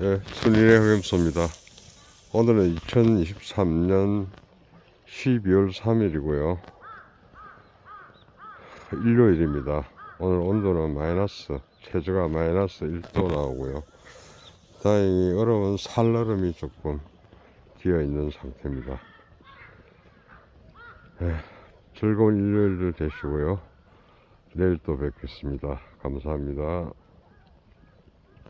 예, 순일의 흑염소입니다. 오늘은 2023년 12월 3일이고요. 일요일입니다. 오늘 온도는 마이너스, 체조가 마이너스 1도 나오고요. 다행히 얼음은 살얼음이 조금 기어 있는 상태입니다. 예, 즐거운 일요일을 되시고요. 내일 또 뵙겠습니다. 감사합니다.